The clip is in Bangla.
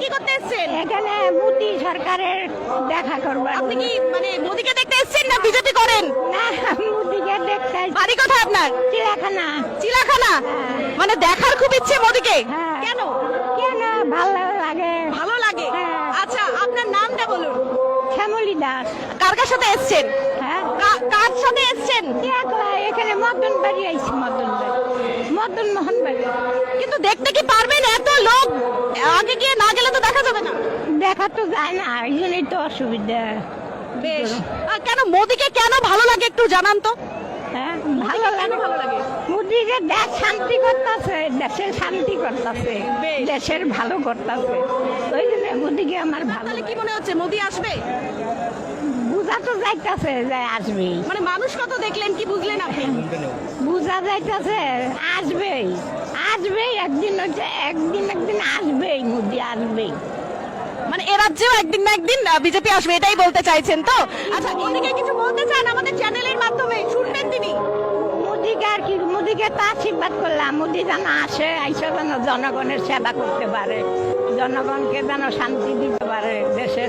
কি করতে এসেছেন? এখানে মোদি সরকারের দেখা করবার আপনি কি মানে মোদিকে দেখতে এসেছেন না বিজেপি করেন? না মোদিকে দেখতে বাড়ি কোথায় আপনার? চিড়াখানা চিলাখানা মানে দেখার খুব ইচ্ছে মোদিকে? হ্যাঁ। কেন? কেন? ভালো লাগে। ভালো লাগে? হ্যাঁ। আচ্ছা আপনার নামটা বলুন। শ্যামলী দাস। কার কার সাথে এসেছেন? হ্যাঁ। কার সাথে এসেছেন? এখানে মদন বাড়ি আইছি মদন বাড়ি। মদন মোহন বাড়ি। কিন্তু দেখতে কি পারবেন? এত লোক আগে গিয়ে না দেখা তো যায় না এই জন্যই তো অসুবিধা। বেশ। আর কেন মোদিকে কেন ভালো লাগে একটু জানান তো? হ্যাঁ ভালো লাগে। ভালো লাগে? মোদিকে দেশ শান্তি করতেছে দেশের শান্তি করতেছে দেশের ভালো করতেছে। ওই জন্য মোদিকে আমার ভালো তাহলে কি মনে হচ্ছে মোদি আসবে? বুঝা তো যাইতেছে যে আসবেই মানে মানুষ কত দেখলেন কি বুঝলেন আপনি? বুঝা যাইতেছে আসবেই। আসবেই একদিন হচ্ছে একদিন একদিন আসবেই মোদি আসবেই। মানে এ রাজ্যেও একদিন না একদিন বিজেপি আসবে এটাই বলতে চাইছেন তো? আচ্ছা মোদিকে কিছু বলতে চান আমাদের চ্যানেলের মাধ্যমে শুনবেন তিনি? মোদিকে আর কি মোদিকে তো আশীর্বাদ করলাম। মোদি যেন আসে আইসা যেন জনগণের সেবা করতে পারে। জনগণকে যেন শান্তি দিতে পারে দেশের।